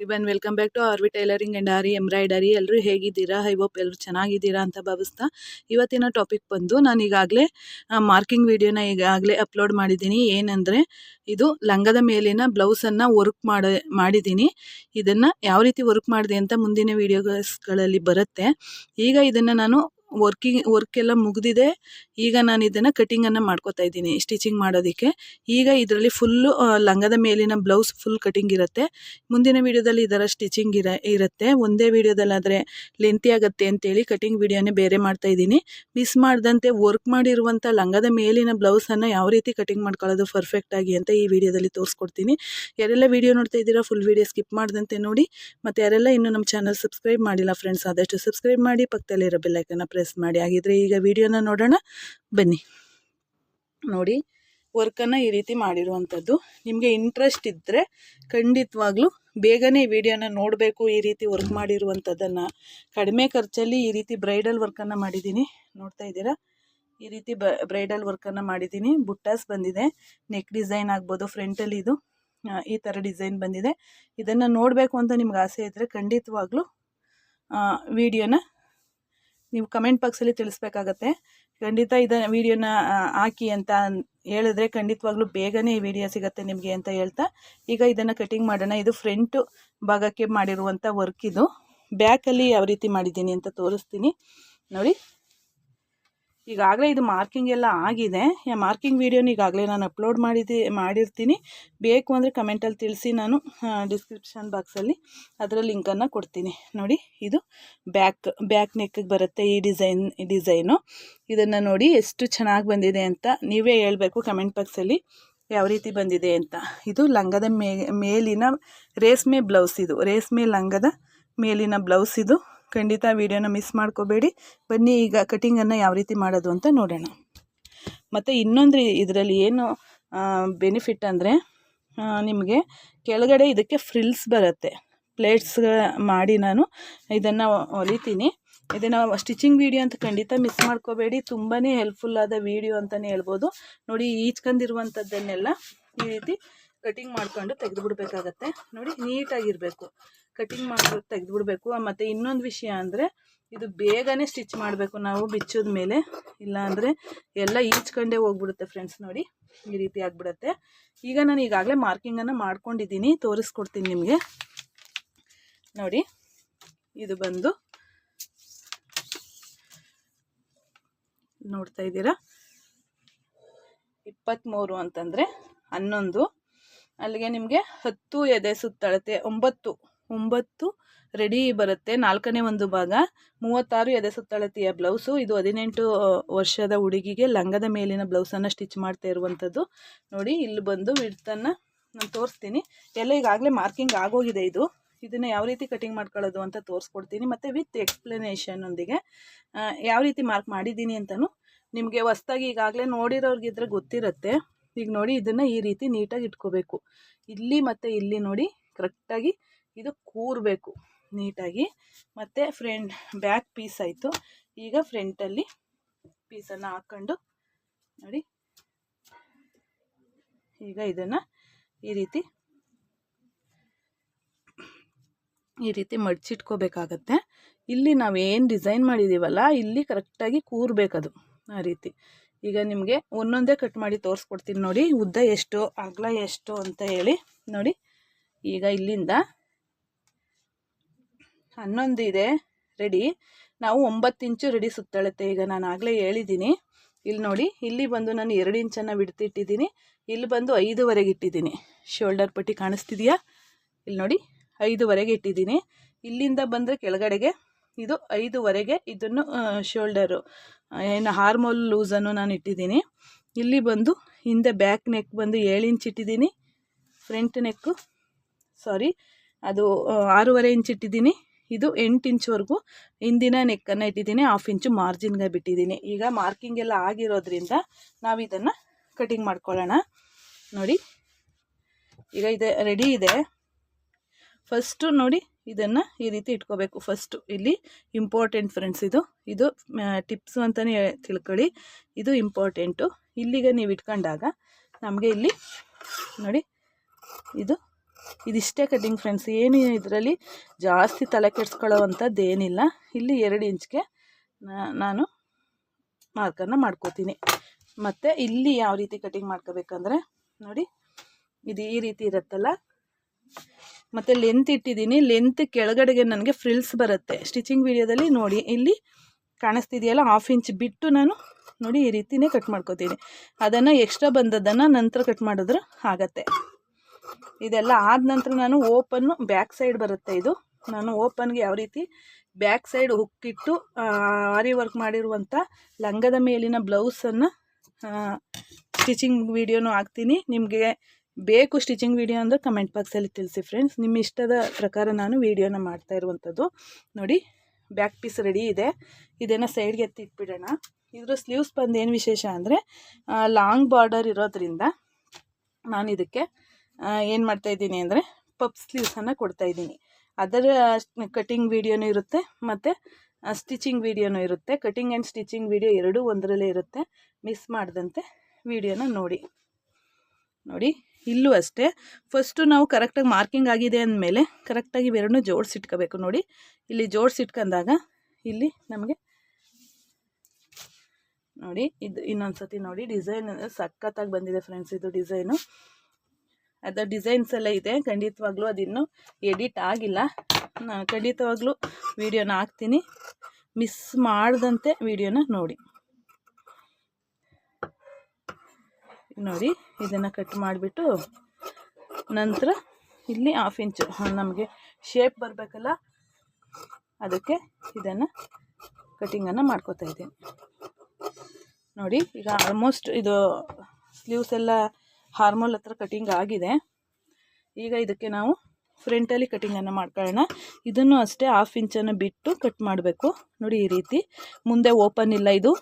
Even welcome back to RV tailoring and aari embroidery ಎಲ್ಲರೂ ಹೇಗಿದ್ದೀರಾ? I hope ಎಲ್ಲರೂ ಚೆನ್ನಾಗಿದ್ದೀರಾ ಅಂತ ಭಾವಿಸ್ತಾ ಇವತ್ತಿನ ಟಾಪಿಕ್ ಬಂದು ನಾನು ಈಗಾಗಲೇ ಮಾರ್ಕಿಂಗ್ ವಿಡಿಯೋನ ಈಗಾಗಲೇ ಅಪ್ಲೋಡ್ ಮಾಡಿದ್ದೀನಿ. ಏನಂದರೆ, ಇದು ಲಂಗದ ಮೇಲಿನ ಬ್ಲೌಸನ್ನು ವರ್ಕ್ ಮಾಡ, ಮಾಡಿದ್ದೀನಿ. ಇದನ್ನು ಯಾವ ರೀತಿ ವರ್ಕ್ ಮಾಡಿದೆ ಅಂತ ಮುಂದಿನ ವೀಡಿಯೋಸ್ಗಳಲ್ಲಿ ಬರುತ್ತೆ. ಈಗ ಇದನ್ನು ನಾನು ವರ್ಕಿಂಗ್ ವರ್ಕ್ ಎಲ್ಲ ಮುಗಿದಿದೆ. ಈಗ ನಾನು ಇದನ್ನು ಕಟಿಂಗನ್ನು ಮಾಡ್ಕೋತಾ ಇದ್ದೀನಿ ಸ್ಟಿಚಿಂಗ್ ಮಾಡೋದಕ್ಕೆ. ಈಗ ಇದರಲ್ಲಿ ಫುಲ್ಲು ಲಂಗದ ಮೇಲಿನ ಬ್ಲೌಸ್ ಫುಲ್ ಕಟಿಂಗ್ ಇರುತ್ತೆ. ಮುಂದಿನ ವೀಡಿಯೋದಲ್ಲಿ ಇದರ ಸ್ಟಿಚಿಂಗ್ ಇರ, ಇರುತ್ತೆ. ಒಂದೇ ವೀಡಿಯೋದಲ್ಲಾದರೆ ಲೆಂತಿ ಆಗುತ್ತೆ ಅಂತೇಳಿ ಕಟಿಂಗ್ ವಿಡಿಯೋನೇ ಬೇರೆ ಮಾಡ್ತಾ ಇದ್ದೀನಿ. ಮಿಸ್ ಮಾಡಿದಂತೆ ವರ್ಕ್ ಮಾಡಿರುವಂಥ ಲಂಗದ ಮೇಲಿನ ಬ್ಲೌಸನ್ನು ಯಾವ ರೀತಿ ಕಟಿಂಗ್ ಮಾಡ್ಕೊಳ್ಳೋದು ಪರ್ಫೆಕ್ಟಾಗಿ ಅಂತ ಈ ವಿಡಿಯೋದಲ್ಲಿ ತೋರಿಸ್ಕೊಡ್ತೀನಿ. ಯಾರೆಲ್ಲ ವೀಡಿಯೋ ನೋಡ್ತಾ ಇದ್ದೀರಾ ಫುಲ್ ವೀಡಿಯೋ ಸ್ಕಿಪ್ ಮಾಡ್ದಂತೆ ನೋಡಿ. ಮತ್ತು ಯಾರೆಲ್ಲ ಇನ್ನೂ ನಮ್ಮ ಚಾನಲ್ ಸಬ್ಸ್ಕ್ರೈಬ್ ಮಾಡಿಲ್ಲ ಫ್ರೆಂಡ್ಸ್ ಆದಷ್ಟು ಸಬ್ಸ್ಕ್ರೈಬ್ ಮಾಡಿ. ಪಕ್ಕದಲ್ಲಿರೋ ಬೆಲ್ಲೈಕನ್ನ ಪ್ರೆಸ್ ಮಾಡಿ. ಹಾಗಿದ್ರೆ ಈಗ ವಿಡಿಯೋನ ನೋಡೋಣ. ಬನ್ನಿ. ನೋಡಿ ವರ್ಕನ್ನು ಈ ರೀತಿ ಮಾಡಿರುವಂಥದ್ದು. ನಿಮಗೆ ಇಂಟ್ರೆಸ್ಟ್ ಇದ್ದರೆ ಖಂಡಿತವಾಗ್ಲೂ ಬೇಗನೆ ವಿಡಿಯೋನ ನೋಡಬೇಕು, ಈ ರೀತಿ ವರ್ಕ್ ಮಾಡಿರುವಂಥದ್ದನ್ನು. ಕಡಿಮೆ ಖರ್ಚಲ್ಲಿ ಈ ರೀತಿ ಬ್ರೈಡಲ್ ವರ್ಕನ್ನು ಮಾಡಿದ್ದೀನಿ. ನೋಡ್ತಾ ಇದ್ದೀರಾ? ಈ ರೀತಿ ಬ ಬ್ರೈಡಲ್ ವರ್ಕನ್ನು ಮಾಡಿದ್ದೀನಿ. ಬುಟ್ಟಾಸ್ ಬಂದಿದೆ. ನೆಕ್ ಡಿಸೈನ್ ಆಗ್ಬೋದು ಫ್ರಂಟಲ್ಲಿ ಇದು. ಈ ಥರ ಡಿಸೈನ್ ಬಂದಿದೆ. ಇದನ್ನು ನೋಡಬೇಕು ಅಂತ ನಿಮ್ಗೆ ಆಸೆ ಇದ್ದರೆ ಖಂಡಿತವಾಗ್ಲೂ ವಿಡಿಯೋನ ನೀವು ಕಮೆಂಟ್ ಬಾಕ್ಸಲ್ಲಿ ತಿಳಿಸ್ಬೇಕಾಗತ್ತೆ. ಖಂಡಿತ ಇದನ್ನು ವಿಡಿಯೋನ ಹಾಕಿ ಅಂತ ಹೇಳಿದ್ರೆ ಖಂಡಿತವಾಗ್ಲೂ ಬೇಗನೆ ಈ ವಿಡಿಯೋ ಸಿಗುತ್ತೆ ನಿಮಗೆ ಅಂತ ಹೇಳ್ತಾ. ಈಗ ಇದನ್ನು ಕಟಿಂಗ್ ಮಾಡೋಣ. ಇದು ಫ್ರಂಟು ಭಾಗಕ್ಕೆ ಮಾಡಿರುವಂಥ ವರ್ಕ್ ಇದು. ಬ್ಯಾಕಲ್ಲಿ ಯಾವ ರೀತಿ ಮಾಡಿದ್ದೀನಿ ಅಂತ ತೋರಿಸ್ತೀನಿ. ನೋಡಿ. ಈಗಾಗಲೇ ಇದು ಮಾರ್ಕಿಂಗ್ ಎಲ್ಲ ಆಗಿದೆ. ಮಾರ್ಕಿಂಗ್ ವೀಡಿಯೋನ ಈಗಾಗಲೇ ನಾನು ಅಪ್ಲೋಡ್ ಮಾಡಿದ್ದೆ ಮಾಡಿರ್ತೀನಿ. ಬೇಕು ಅಂದರೆ ಕಮೆಂಟಲ್ಲಿ ತಿಳಿಸಿ ನಾನು ಡಿಸ್ಕ್ರಿಪ್ಷನ್ ಬಾಕ್ಸಲ್ಲಿ ಅದರ ಲಿಂಕನ್ನು ಕೊಡ್ತೀನಿ. ನೋಡಿ, ಇದು ಬ್ಯಾಕ್ ಬ್ಯಾಕ್ ನೆಕ್ಗೆ ಬರುತ್ತೆ ಈ ಡಿಸೈನ್ ಡಿಸೈನು ಇದನ್ನು ನೋಡಿ ಎಷ್ಟು ಚೆನ್ನಾಗಿ ಬಂದಿದೆ ಅಂತ ನೀವೇ ಹೇಳಬೇಕು ಕಮೆಂಟ್ ಬಾಕ್ಸಲ್ಲಿ ಯಾವ ರೀತಿ ಬಂದಿದೆ ಅಂತ. ಇದು ಲಂಗದ ಮೇ, ಮೇಲಿನ ರೇಷ್ಮೆ ಬ್ಲೌಸ್ ಇದು. ರೇಷ್ಮೆ ಲಂಗದ ಮೇಲಿನ ಬ್ಲೌಸ್ ಇದು. ಖಂಡಿತ ವೀಡಿಯೋನ ಮಿಸ್ ಮಾಡ್ಕೋಬೇಡಿ. ಬನ್ನಿ ಈಗ ಕಟಿಂಗನ್ನು ಯಾವ ರೀತಿ ಮಾಡೋದು ಅಂತ ನೋಡೋಣ. ಮತ್ತು ಇನ್ನೊಂದು ಇದರಲ್ಲಿ ಏನು ಬೆನಿಫಿಟ್ ಅಂದರೆ ನಿಮಗೆ ಕೆಳಗಡೆ ಇದಕ್ಕೆ ಫ್ರಿಲ್ಸ್ ಬರುತ್ತೆ. ಪ್ಲೇಟ್ಸ್ ಮಾಡಿ ನಾನು ಇದನ್ನು ಹೊಲಿತೀನಿ. ಇದನ್ನು ಸ್ಟಿಚಿಂಗ್ ವೀಡಿಯೋ ಅಂತ ಖಂಡಿತ ಮಿಸ್ ಮಾಡ್ಕೋಬೇಡಿ. ತುಂಬಾ ಹೆಲ್ಪ್ಫುಲ್ ಆದ ವೀಡಿಯೋ ಅಂತಲೇ ಹೇಳ್ಬೋದು. ನೋಡಿ ಈಚ್ಕೊಂಡಿರುವಂಥದ್ದನ್ನೆಲ್ಲ ಈ ರೀತಿ ಕಟಿಂಗ್ ಮಾಡ್ಕೊಂಡು ತೆಗೆದುಬಿಡ್ಬೇಕಾಗತ್ತೆ. ನೋಡಿ, ನೀಟಾಗಿರಬೇಕು. ಕಟಿಂಗ್ ಮಾಡಿ ತೆಗೆದುಬಿಡ್ಬೇಕು. ಮತ್ತು ಇನ್ನೊಂದು ವಿಷಯ ಅಂದರೆ, ಇದು ಬೇಗನೆ ಸ್ಟಿಚ್ ಮಾಡಬೇಕು ನಾವು ಬಿಚ್ಚೋದ ಮೇಲೆ ಇಲ್ಲಾಂದರೆ ಎಲ್ಲ ಈಚ್ಕೊಂಡೇ ಹೋಗ್ಬಿಡುತ್ತೆ ಫ್ರೆಂಡ್ಸ್ ನೋಡಿ. ಈ ರೀತಿ ಆಗಿಬಿಡುತ್ತೆ. ಈಗ ನಾನು ಈಗಾಗಲೇ ಮಾರ್ಕಿಂಗನ್ನು ಮಾಡ್ಕೊಂಡಿದ್ದೀನಿ. ತೋರಿಸ್ಕೊಡ್ತೀನಿ ನಿಮಗೆ. ನೋಡಿ, ಇದು ಬಂದು ನೋಡ್ತಾ ಇದ್ದೀರಾ? ಇಪ್ಪತ್ತ್ಮೂರು ಅಂತಂದರೆ ಹನ್ನೊಂದು. ಅಲ್ಲಿಗೆ ನಿಮಗೆ ಹತ್ತು ಎದೆ ಸುತ್ತಳತೆ, ಒಂಬತ್ತು. ಒಂಬತ್ತು ರೆಡಿ ಬರುತ್ತೆ. ನಾಲ್ಕನೇ ಒಂದು ಭಾಗ. ಮೂವತ್ತಾರು ಎದೆ ಸುತ್ತಳತಿಯ ಬ್ಲೌಸು ಇದು ಹದಿನೆಂಟು ವರ್ಷದ ಹುಡುಗಿಗೆ ಲಂಗದ ಮೇಲಿನ ಬ್ಲೌಸನ್ನು ಸ್ಟಿಚ್ ಮಾಡ್ತಾ ಇರುವಂಥದ್ದು. ನೋಡಿ, ಇಲ್ಲಿ ಬಂದು ವಿಡ್ತನ್ನು ನಾನು ತೋರಿಸ್ತೀನಿ. ಎಲ್ಲ ಈಗಾಗಲೇ ಮಾರ್ಕಿಂಗ್ ಆಗೋಗಿದೆ ಇದು. ಇದನ್ನು ಯಾವ ರೀತಿ ಕಟಿಂಗ್ ಮಾಡ್ಕೊಳ್ಳೋದು ಅಂತ ತೋರಿಸ್ಕೊಡ್ತೀನಿ. ಮತ್ತು ವಿತ್ ಎಕ್ಸ್ಪ್ಲನೇಷನ್ನೊಂದಿಗೆ ಯಾವ ರೀತಿ ಮಾರ್ಕ್ ಮಾಡಿದ್ದೀನಿ ಅಂತಲೂ ನಿಮಗೆ ಹೊಸ್ದಾಗಿ ಈಗಾಗಲೇ ನೋಡಿರೋರಿಗಿದ್ರೆ ಗೊತ್ತಿರುತ್ತೆ. ಈಗ ನೋಡಿ, ಇದನ್ನು ಈ ರೀತಿ ನೀಟಾಗಿ ಇಟ್ಕೋಬೇಕು. ಇಲ್ಲಿ ಮತ್ತು ಇಲ್ಲಿ ನೋಡಿ ಕರೆಕ್ಟಾಗಿ ಇದು ಕೂರಬೇಕು ನೀಟಾಗಿ. ಮತ್ತು ಫ್ರಂಟ್ ಬ್ಯಾಕ್ ಪೀಸ್ ಆಯಿತು. ಈಗ ಫ್ರಂಟಲ್ಲಿ ಪೀಸನ್ನು ಹಾಕ್ಕೊಂಡು ನೋಡಿ. ಈಗ ಇದನ್ನು ಈ ರೀತಿ ಈ ರೀತಿ ಮಡ್ಚಿಟ್ಕೋಬೇಕಾಗತ್ತೆ. ಇಲ್ಲಿ ನಾವು ಏನು ಡಿಸೈನ್ ಮಾಡಿದ್ದೀವಲ್ಲ ಇಲ್ಲಿ ಕರೆಕ್ಟಾಗಿ ಕೂರಬೇಕದು ಆ ರೀತಿ. ಈಗ ನಿಮಗೆ ಒಂದೊಂದೇ ಕಟ್ ಮಾಡಿ ತೋರಿಸ್ಕೊಡ್ತೀನಿ ನೋಡಿ, ಉದ್ದ ಎಷ್ಟು, ಅಗಲ ಎಷ್ಟು ಅಂತ ಹೇಳಿ ನೋಡಿ. ಈಗ ಇಲ್ಲಿಂದ ಹನ್ನೊಂದು ಇದೆ. ರೆಡಿ ನಾವು ಒಂಬತ್ತು ಇಂಚು ರೆಡಿ ಸುತ್ತಳತೆ ಈಗ ನಾನು ಆಗಲೇ ಹೇಳಿದ್ದೀನಿ ಇಲ್ಲಿ ನೋಡಿ, ಇಲ್ಲಿ ಬಂದು ನಾನು ಎರಡು ಇಂಚನ್ನು ಬಿಡ್ತಿಟ್ಟಿದ್ದೀನಿ. ಇಲ್ಲಿ ಬಂದು ಐದುವರೆಗೆ ಇಟ್ಟಿದ್ದೀನಿ. ಶೋಲ್ಡರ್ ಪಟ್ಟಿ ಕಾಣಿಸ್ತಿದೆಯಾ? ಇಲ್ಲಿ ನೋಡಿ, ಐದುವರೆಗೆ ಇಟ್ಟಿದ್ದೀನಿ. ಇಲ್ಲಿಂದ ಬಂದರೆ ಕೆಳಗಡೆಗೆ ಇದು ಐದುವರೆಗೆ ಇದನ್ನು ಶೋಲ್ಡರು ಏನು ಹಾರ್ಮೋಲ್ ಲೂಸನ್ನು ನಾನು ಇಟ್ಟಿದ್ದೀನಿ. ಇಲ್ಲಿ ಬಂದು ಹಿಂದೆ ಬ್ಯಾಕ್ ನೆಕ್ ಬಂದು ಏಳು ಇಂಚ್ ಇಟ್ಟಿದ್ದೀನಿ. ಫ್ರಂಟ್ ನೆಕ್ಕು ಸಾರಿ ಅದು ಆರೂವರೆ ಇಂಚ್ ಇಟ್ಟಿದ್ದೀನಿ. ಇದು ಎಂಟು ಇಂಚ್ವರೆಗೂ ಹಿಂದಿನ ನೆಕ್ಕನ್ನು ಇಟ್ಟಿದ್ದೀನಿ ಹಾಫ್ ಇಂಚು ಮಾರ್ಜಿನ್ಗೆ ಬಿಟ್ಟಿದ್ದೀನಿ. ಈಗ ಮಾರ್ಕಿಂಗ್ ಎಲ್ಲ ಆಗಿರೋದ್ರಿಂದ ನಾವು ಇದನ್ನು ಕಟಿಂಗ್ ಮಾಡ್ಕೊಳ್ಳೋಣ. ನೋಡಿ, ಈಗ ಇದೆ ರೆಡಿ ಇದೆ. ಫಸ್ಟು ನೋಡಿ, ಇದನ್ನು ಈ ರೀತಿ ಇಟ್ಕೋಬೇಕು. ಫಸ್ಟು ಇಲ್ಲಿ ಇಂಪಾರ್ಟೆಂಟ್ ಫ್ರೆಂಡ್ಸ್ ಇದು. ಇದು ಟಿಪ್ಸು ಅಂತಲೇ ತಿಳ್ಕೊಳ್ಳಿ. ಇದು ಇಂಪಾರ್ಟೆಂಟು ಇಲ್ಲಿಗೆ ನೀವು ಇಟ್ಕೊಂಡಾಗ ನಮಗೆ ಇಲ್ಲಿ ನೋಡಿ, ಇದು ಇದಿಷ್ಟೇ ಕಟಿಂಗ್ ಫ್ರೆಂಡ್ಸ್ ಏನು ಇದರಲ್ಲಿ ಜಾಸ್ತಿ ತಲೆ ಅಂಥದ್ದು ಏನಿಲ್ಲ. ಇಲ್ಲಿ ಎರಡು ಇಂಚ್ಗೆ ನಾನು ಮಾರ್ಕನ್ನು ಮಾಡ್ಕೋತೀನಿ. ಮತ್ತು ಇಲ್ಲಿ ಯಾವ ರೀತಿ ಕಟಿಂಗ್ ಮಾಡ್ಕೋಬೇಕಂದ್ರೆ, ನೋಡಿ, ಇದು ಈ ರೀತಿ ಇರುತ್ತಲ್ಲ? ಮತ್ತು ಲೆಂತ್ ಇಟ್ಟಿದ್ದೀನಿ. ಲೆಂತ್ ಕೆಳಗಡೆಗೆ ನನಗೆ ಫ್ರಿಲ್ಸ್ ಬರುತ್ತೆ. ಸ್ಟಿಚಿಂಗ್ ವಿಡಿಯೋದಲ್ಲಿ ನೋಡಿ, ಇಲ್ಲಿ ಕಾಣಿಸ್ತಿದೆಯಲ್ಲ ಹಾಫ್ ಇಂಚ್ ಬಿಟ್ಟು ನಾನು, ನೋಡಿ, ಈ ರೀತಿನೇ ಕಟ್ ಮಾಡ್ಕೋತೀನಿ. ಅದನ್ನು ಎಕ್ಸ್ಟ್ರಾ ಬಂದದ್ದನ್ನು ನಂತರ ಕಟ್ ಮಾಡಿದ್ರೆ ಆಗತ್ತೆ. ಇದೆಲ್ಲ ಆದ ನಂತರ ನಾನು ಓಪನ್ನು ಬ್ಯಾಕ್ ಸೈಡ್ ಬರುತ್ತೆ ಇದು. ನಾನು ಓಪನ್ಗೆ ಯಾವ ರೀತಿ ಬ್ಯಾಕ್ ಸೈಡ್ ಹುಕ್ಕಿಟ್ಟು ಆರಿ ವರ್ಕ್ ಮಾಡಿರುವಂಥ ಲಂಗದ ಮೇಲಿನ ಬ್ಲೌಸನ್ನು ಸ್ಟಿಚಿಂಗ್ ವೀಡಿಯೋನೂ ಹಾಕ್ತೀನಿ. ನಿಮಗೆ ಬೇಕು ಸ್ಟಿಚಿಂಗ್ ವೀಡಿಯೋ ಅಂದರೆ ಕಮೆಂಟ್ ಬಾಕ್ಸಲ್ಲಿ ತಿಳಿಸಿ ಫ್ರೆಂಡ್ಸ್. ನಿಮ್ಮ ಇಷ್ಟದ ಪ್ರಕಾರ ನಾನು ವೀಡಿಯೋನ ಮಾಡ್ತಾ ಇರುವಂಥದ್ದು ನೋಡಿ, ಬ್ಯಾಕ್ ಪೀಸ್ ರೆಡಿ ಇದೆ. ಇದನ್ನು ಸೈಡ್ಗೆ ಎತ್ತಿ ಇಟ್ಬಿಡೋಣ. ಇದ್ರ ಸ್ಲೀವ್ಸ್ ಬಂದು ಏನು ವಿಶೇಷ ಅಂದರೆ ಲಾಂಗ್ ಬಾರ್ಡರ್ ಇರೋದ್ರಿಂದ ನಾನು ಇದಕ್ಕೆ ಏನು ಮಾಡ್ತಾಯಿದ್ದೀನಿ ಅಂದರೆ ಪಪ್ ಸ್ಲೀವ್ಸನ್ನು ಕೊಡ್ತಾಯಿದ್ದೀನಿ ಅದರ ಕಟಿಂಗ್ ವೀಡಿಯೋನೂ ಇರುತ್ತೆ ಮತ್ತು ಸ್ಟಿಚಿಂಗ್ ವೀಡಿಯೋನೂ ಇರುತ್ತೆ. ಕಟಿಂಗ್ ಆ್ಯಂಡ್ ಸ್ಟಿಚಿಂಗ್ ವೀಡಿಯೋ ಎರಡೂ ಒಂದರಲ್ಲೇ ಇರುತ್ತೆ. ಮಿಸ್ ಮಾಡಿದಂತೆ ವಿಡಿಯೋನ ನೋಡಿ. ನೋಡಿ, ಇಲ್ಲೂ ಅಷ್ಟೇ. ಫಸ್ಟು ನಾವು ಕರೆಕ್ಟಾಗಿ ಮಾರ್ಕಿಂಗ್ ಆಗಿದೆ ಅಂದಮೇಲೆ ಕರೆಕ್ಟಾಗಿ ಇವೆರಡನ್ನೂ ಜೋಡಿಸಿಟ್ಕೋಬೇಕು ನೋಡಿ. ಇಲ್ಲಿ ಜೋಡಿಸಿಟ್ಕೊಂಡಾಗ ಇಲ್ಲಿ ನಮಗೆ ನೋಡಿ, ಇದು ಇನ್ನೊಂದು ಸತಿ ನೋಡಿ ಡಿಸೈನ್ ಸಖತ್ತಾಗಿ ಬಂದಿದೆ ಫ್ರೆಂಡ್ಸ್ ಇದು ಡಿಸೈನು ಅದರ ಡಿಸೈನ್ಸ್ ಎಲ್ಲ ಇದೆ, ಖಂಡಿತವಾಗ್ಲೂ ಅದಿನ್ನೂ ಎಡಿಟ್ ಆಗಿಲ್ಲ. ನಾನು ಖಂಡಿತವಾಗ್ಲೂ ವಿಡಿಯೋನ ಹಾಕ್ತೀನಿ. ಮಿಸ್ ಮಾಡ್ದಂತೆ ವಿಡಿಯೋನ ನೋಡಿ. ನೋಡಿ, ಇದನ್ನು ಕಟ್ ಮಾಡಿಬಿಟ್ಟು ನಂತರ ಇಲ್ಲಿ ಹಾಫ್ ಇಂಚು ನಮಗೆ ಶೇಪ್ ಬರಬೇಕಲ್ಲ, ಅದಕ್ಕೆ ಇದನ್ನು ಕಟ್ಟಿಂಗನ್ನು ಮಾಡ್ಕೋತಾ ಇದ್ದೀನಿ. ನೋಡಿ, ಈಗ ಆಲ್ಮೋಸ್ಟ್ ಇದು ಸ್ಲೀವ್ಸ್ ಎಲ್ಲ ಹಾರ್ಮೋಲ್ ಹತ್ರ ಕಟಿಂಗ್ ಆಗಿದೆ. ಈಗ ಇದಕ್ಕೆ ನಾವು ಫ್ರಂಟಲ್ಲಿ ಕಟಿಂಗನ್ನು ಮಾಡ್ಕೊಳ್ಳೋಣ. ಇದನ್ನು ಅಷ್ಟೇ ಹಾಫ್ ಇಂಚನ್ನು ಬಿಟ್ಟು ಕಟ್ ಮಾಡಬೇಕು. ನೋಡಿ ಈ ರೀತಿ. ಮುಂದೆ ಓಪನ್ ಇಲ್ಲ ಇದು.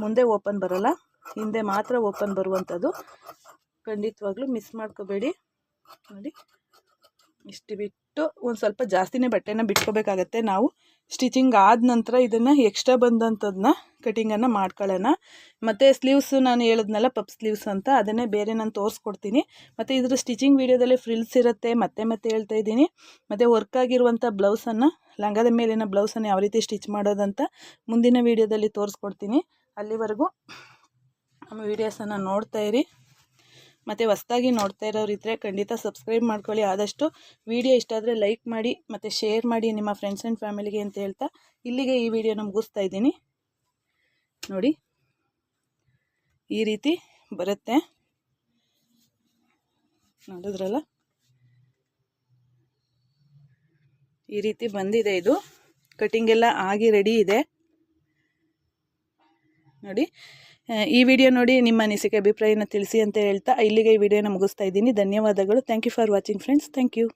ಮುಂದೆ ಓಪನ್ ಬರೋಲ್ಲ. ಹಿಂದೆ ಮಾತ್ರ ಓಪನ್ ಬರುವಂಥದ್ದು. ಖಂಡಿತವಾಗ್ಲೂ ಮಿಸ್ ಮಾಡ್ಕೋಬೇಡಿ. ನೋಡಿ. ಇಷ್ಟು ಬಿಟ್ಟು ಒಂದು ಸ್ವಲ್ಪ ಜಾಸ್ತಿನೇ ಬಟ್ಟೆನ ಬಿಟ್ಕೋಬೇಕಾಗತ್ತೆ ನಾವು. ಸ್ಟಿಚಿಂಗ್ ಆದ ನಂತರ ಇದನ್ನು ಎಕ್ಸ್ಟ್ರಾ ಬಂದಂಥದ್ದನ್ನ ಕಟಿಂಗನ್ನು ಮಾಡ್ಕೊಳ್ಳೋಣ ಮತ್ತು ಸ್ಲೀವ್ಸು ನಾನು ಹೇಳಿದ್ನಲ್ಲ ಪಪ್ ಸ್ಲೀವ್ಸ್ ಅಂತ, ಅದನ್ನೇ ಬೇರೆ ನಾನು ತೋರಿಸ್ಕೊಡ್ತೀನಿ. ಮತ್ತು ಇದರ ಸ್ಟಿಚಿಂಗ್ ವೀಡಿಯೋದಲ್ಲಿ ಫ್ರಿಲ್ಸ್ ಇರುತ್ತೆ, ಮತ್ತೆ ಮತ್ತೆ ಹೇಳ್ತಾ ಇದ್ದೀನಿ. ಮತ್ತು ವರ್ಕ್ ಆಗಿರುವಂಥ ಬ್ಲೌಸನ್ನು ಲಂಗದ ಮೇಲಿನ ಬ್ಲೌಸನ್ನು ಯಾವ ರೀತಿ ಸ್ಟಿಚ್ ಮಾಡೋದಂತ ಮುಂದಿನ ವೀಡಿಯೋದಲ್ಲಿ ತೋರಿಸ್ಕೊಡ್ತೀನಿ. ಅಲ್ಲಿವರೆಗೂ ನಮ್ಮ ವೀಡಿಯೋಸನ್ನು ನೋಡ್ತಾ ಇರಿ. ಮತ್ತು ಹೊಸ್ದಾಗಿ ನೋಡ್ತಾ ಇರೋರಿದ್ದರೆ ಖಂಡಿತ ಸಬ್ಸ್ಕ್ರೈಬ್ ಮಾಡ್ಕೊಳ್ಳಿ. ಆದಷ್ಟು ವಿಡಿಯೋ ಇಷ್ಟ ಆದರೆ ಲೈಕ್ ಮಾಡಿ, ಮತ್ತು ಶೇರ್ ಮಾಡಿ ನಿಮ್ಮ ಫ್ರೆಂಡ್ಸ್ ಆ್ಯಂಡ್ ಫ್ಯಾಮಿಲಿಗೆ ಅಂತ ಹೇಳ್ತಾ ಇಲ್ಲಿಗೆ ಈ ವಿಡಿಯೋನ ಮುಗಿಸ್ತಾ ಇದ್ದೀನಿ. ನೋಡಿ, ಈ ರೀತಿ ಬರುತ್ತೆ. ನೋಡಿದ್ರಲ್ಲ? ಈ ರೀತಿ ಬಂದಿದೆ ಇದು. ಕಟಿಂಗ್ ಎಲ್ಲ ಆಗಿ ರೆಡಿ ಇದೆ. ನೋಡಿ ಈ ವಿಡಿಯೋ ನೋಡಿ ನಿಮ್ಮ ಅನಿಸಿಕೆ, ಅಭಿಪ್ರಾಯನ ತಿಳಿಸಿ ಅಂತ ಹೇಳ್ತಾ ಇಲ್ಲಿಗೆ ಈ ವಿಡಿಯೋನ ಮುಗಿಸ್ತಾ ಇದ್ದೀನಿ. ಧನ್ಯವಾದಗಳು. Thank you for watching friends thank you